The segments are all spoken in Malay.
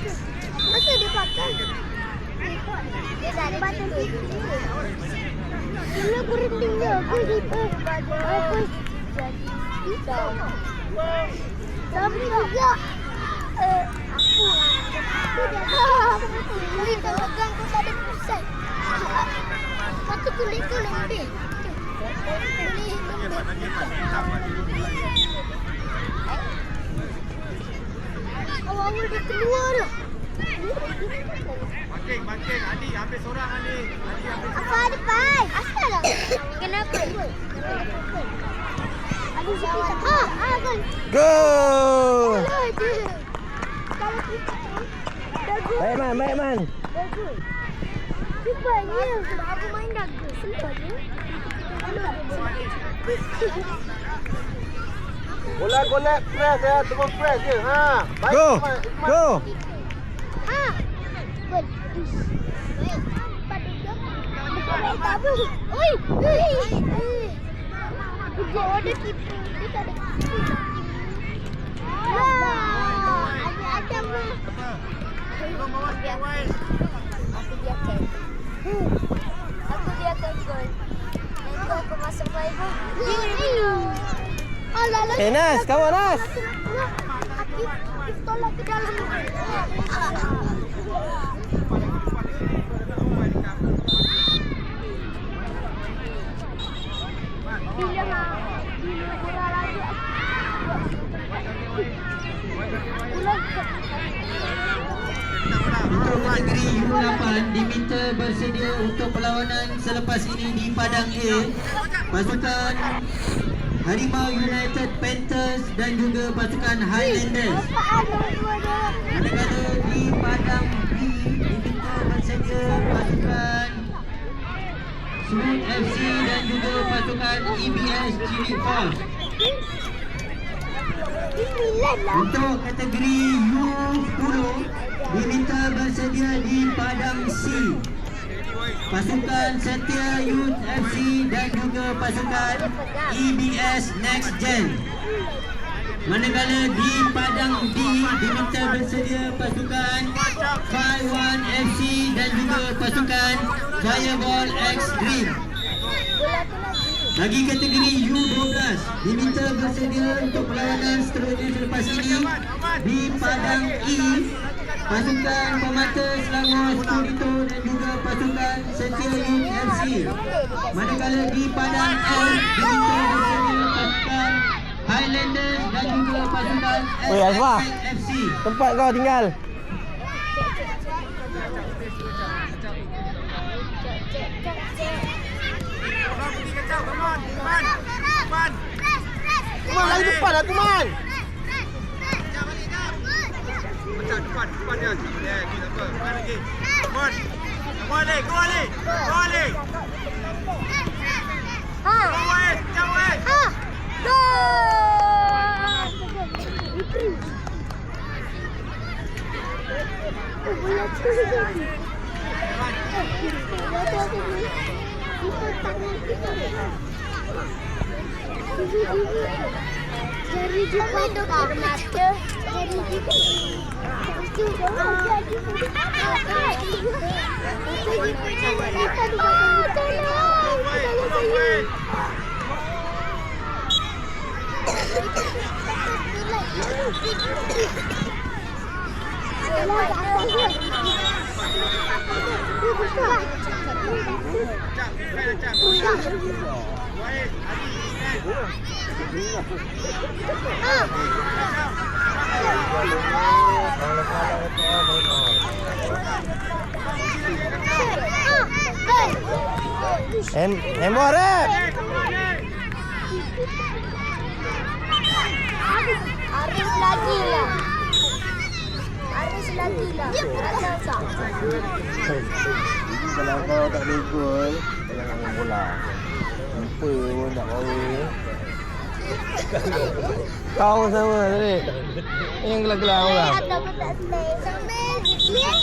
Dia pakai? Dia dah ada batu tinggi. Dulu berhenti je. Aku hidup. Aku jadi hitam. Tapi juga eh, aku aku dah Kulit dah pegang kau tak ada pusat. Mata kulit kau lembik. Kulit lembik. Awal-awal dia keluar dah. Banting, banting. Adi, ambil seorang Adi. Adi ambil Apa ada pai? Asal lah. Kenapa? Sikit. Ah, ah kan. Go! Baik man, baik man. Rupanya sebab aku main dagu. Senang je. Bola golek press ya, terus press je. Ha. Baik, Go! Ikmal, Ikmal. Go! Ah. Gol. Ish. Baik. Pada jam. Baik tak apa. Oi. Oi. Dia ada kipu. Dia tak ada kipu. Ah. Ada macam ni. Tolong bawa sikit wide. Aku biarkan. Aku biarkan gol. Nanti aku masuk fiber. Alah, lah. Eh, Nas, on, Nas. Ke dalam. Bila kurang lagi. Untuk kategori U8 diminta bersedia untuk perlawanan selepas ini di Padang A pasukan Harimau United Panthers dan juga pasukan Highlanders manakala di Padang B diminta bersedia pasukan Smooth FC dan juga pasukan EBS Chili Force. Untuk kategori U10 diminta bersedia di Padang C. Pasukan Setia Youth FC dan juga pasukan EBS Next Gen. Manakala di Padang D diminta bersedia pasukan Fireone FC dan juga pasukan X Dream. Bola tu lagi. Bagi kategori U12 diminta bersedia untuk perlawanan seterusnya selepas ini di Padang E pasukan pemata Selangor Spirito dan juga pasukan Setia Youth FC. Manakala di Padang diminta bersedia pasukan Highlanders dan juga pasukan Oi, Azwar. SFX FC. Tempat kau tinggal. Abang pergi kacau, come on. Ikman. Ikman. Kuman lagi depan lah, Kuman. Macam depan, depan dia. Ya, ni tak apa. Main lagi. Come on. Come on, Ali. Go, Ali. Go, Ali. Ha. Go, Wait. Jauh, Wait. Ha. Gol. Oh, bola tu lagi. Bola tu aku ni. Kita tak nanti tak. Jari juga tak mata. Jari. Wait, Tolong go, saya. Em, em come on, eh. Harus lagi lah. Harus lagi lah. Tak? Kalau kau tak gol, jangan main bola. Lupa pun tak power. Kau sama tadi. Yang gelak-gelak orang. Ada tak. Sambil.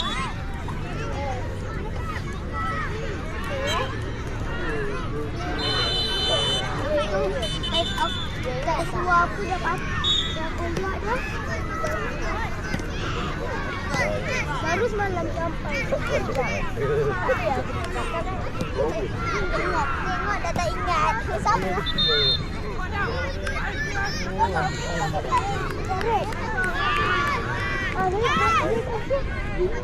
Tak aku aku buat. Baru semalam sampai. Ingat, tengok dah tak ingat. Sama. Ini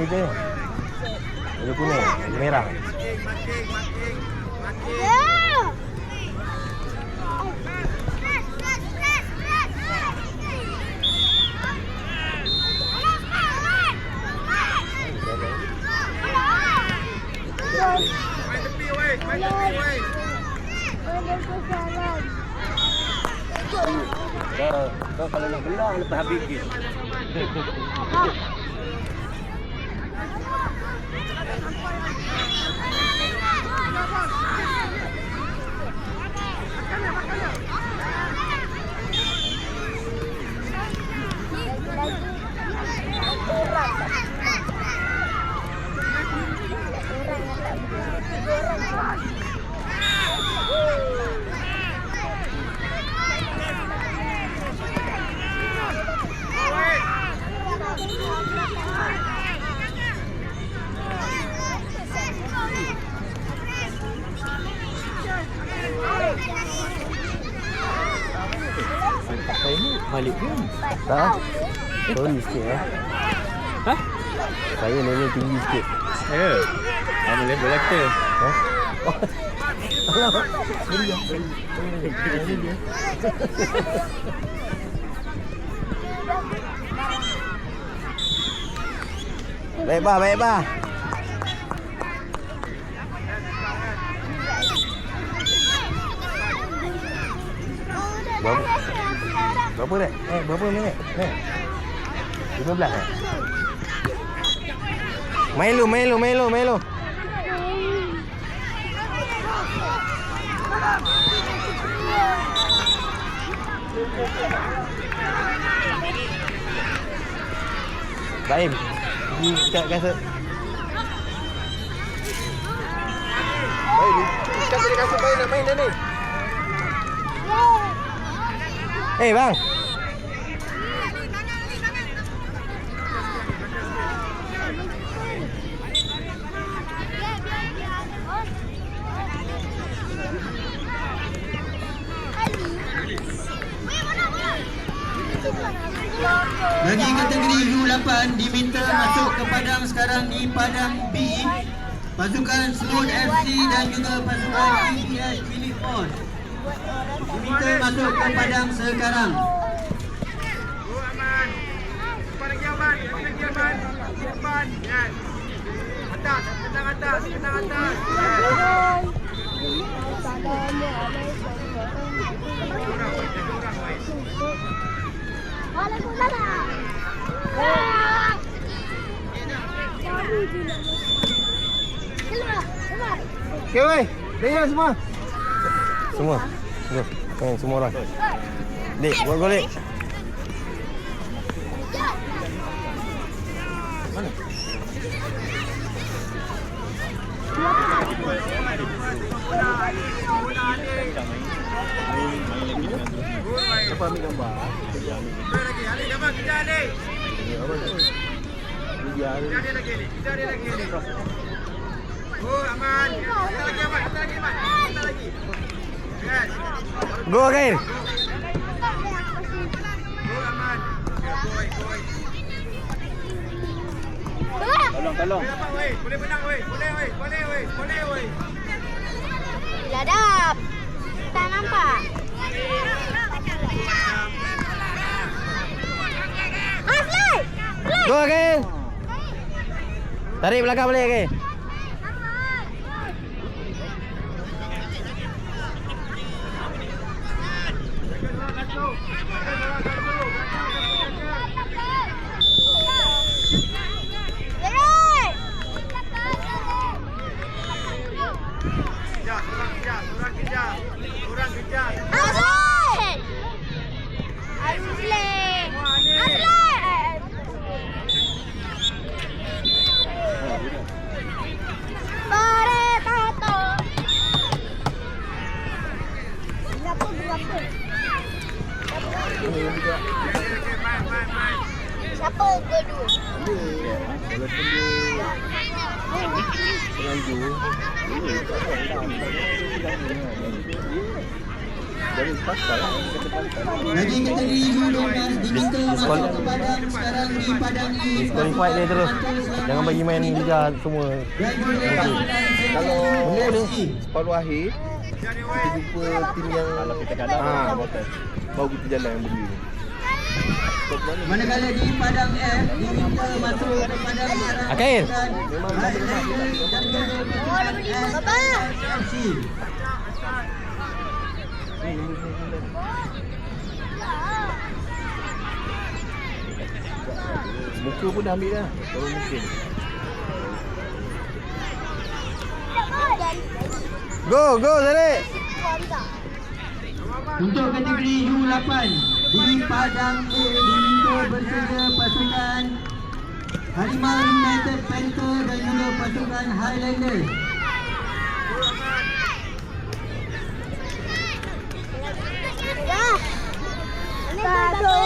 yang kita. Ada kuning, ada merah. Kau, kau kalau nak belang lepas habis game. Pun. Tak. Sorry sikit eh. Ha? Saya level tinggi sikit. Ya. Mana level aktor? Eh? Alamak. Beri dia. Beri. Beri dia. Baik bah, baik bah. Berapa dah? Eh, berapa minit? Eh. 15 eh? Main lu, main lu, lu. Baim. Pergi kat kasut. Baim, kita beli kasut baik nak main dah ni. Eh, bang. Bagi kategori U8 diminta masuk ke padang sekarang di padang B. Pasukan Smooth FC dan juga pasukan TPS Philip On. Diminta masuk ke padang sekarang. Go, Aman. Depan lagi, Aman. Lagi lagi, Aman. Depan. Yes. Atas. Atas. Atas. Waalaikumsalam. Keluar, keluar. Okay, weh. Dah semua. Semua. Go. Main semua orang. Dik, buat golek. Mana? Go, weh. Apa ambil gambar? Lagi. Ali, Aman. Kejar, Ali. Dia Kejar dia lagi, Ali. Kejar dia lagi, Ali. Go, Aman. Kita lagi, Aman. Kita lagi, Aman. Kita lagi. Go, weh. Tolong, tolong. Boleh menang, weh. Boleh, weh. Boleh, weh. Boleh, weh. Ladap. Tak nampak. Ah, fly. Fly. Go, Khair. Tarik belakang balik, Khair. Gerak. Orang kejar. Orang kejar. Aslan! Aslan! Aslan! Pare tato. Berapa berapa? Okey, okey, main, main, main. Lagi kategori U12 diminta masuk ke padang sekarang di padang E. Disqualified dia terus. Jangan bagi main liga semua. Kalau boleh FC. separuh akhir kita jumpa tim yang kalau kita kalah ha, baru kita jalan yang berdua. Manakala di padang F diminta masuk ke padang Akail. Muka pun dah ambil dah. Kalau mungkin. Go, go, Zarik. Untuk kategori U8 di padang A diminta bersedia pasukan Harimau United Panther dan juga pasukan Highlander. Anak Dah. Satu.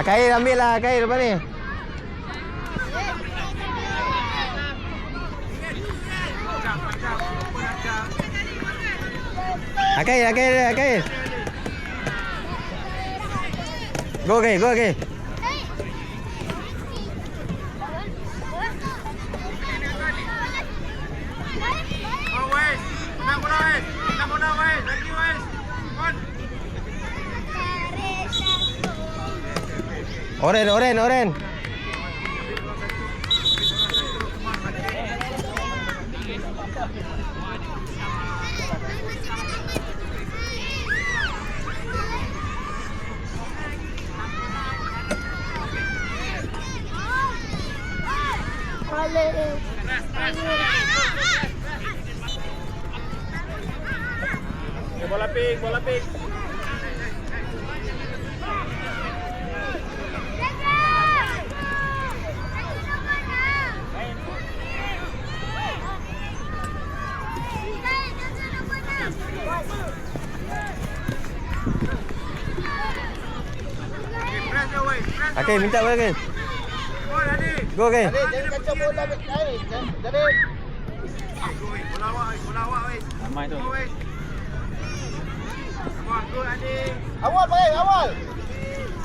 Anak gol Baba. Akail ambil lah, Akail lepas ni. Akail, Akail, Akail. Go, Akail, go, Akail. Oh, weh. Menang bola, weh. Menang bola, weh. Thank you, weh. On. Oren, oren, oren. Bola pink, bola pink. Okay, press weh. minta pada Akail. On, Adi. Go. Jangan kacau bola, Adi. Go, weh. Bola awak. Bola awak, weh. Ramai tu. Go, on, go, Adi. Awal baik, awal.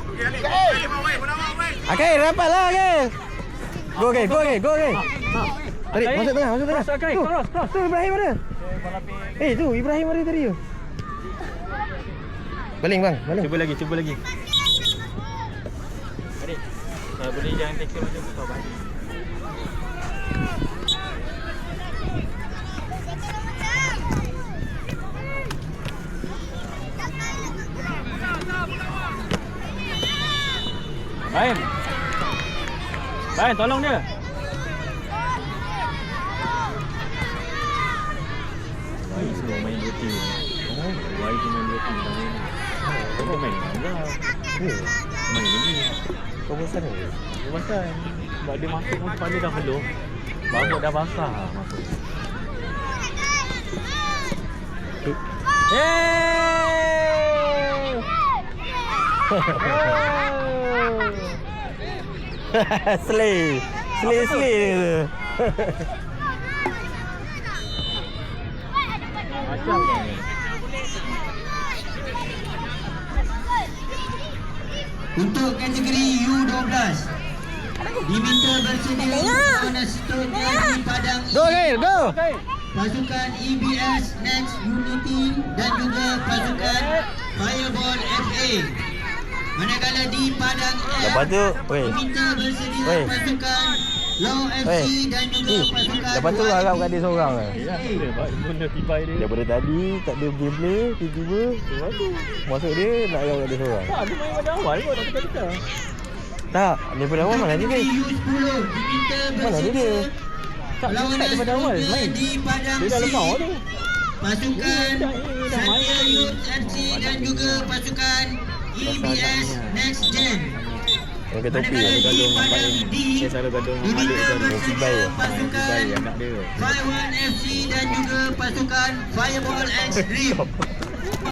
Okay, Adi. Adi, bola lah. Go, Akail, go, Akail, go, Akail. Tarik, masuk tengah, masuk tengah. Masuk. Tu, Cross, cross. Tu, Ibrahim ada. Eh, tu, Ibrahim ada tadi tu. Baling, bang, baling. Cuba lagi, cuba lagi. Uh, boleh jangan tackle macam tu tau, bang. Baim. Baim, tolong dia. Baik semua main dua team. Oh, baik tu main dua team. Kau main dengan Angga. Hmm, Main lagi. kau bosan ke? Dia basah. Sebab dia masuk pun kepala dah peluh. Rambut dah basah masuk. Slay. Slay, slay. Macam ni. Untuk kategori U12 diminta bersedia di padang Go. Akail, go. pasukan EBS Next Unity dan juga pasukan Fireball FA. Manakala di padang F Lepas tu, weh. diminta bersedia pasukan Law FC Eh, dan juga pasukan lepas tu harap kat dia seorang lah. Ya, dia dia. Daripada tadi tak ada gameplay, tiba-tiba masuk dia nak harap kat dia seorang. Tak, dia main pada awal kot, tak tukar-tukar. Tak, daripada awal mana dia? U10 diminta Mana ada dia? Tak, dia start daripada awal main. Dia dah lemah tu. Pasukan Dia dia Satya. Youth FC dan juga pasukan EBS Next Gen. Yang ke topi Manakala lah. di Gaduh dengan Malik. D Dia selalu gaduh dengan Malik. Yang ya? pasukan Tibai anak dia. Fireone FC dan juga pasukan Fireball X Dream.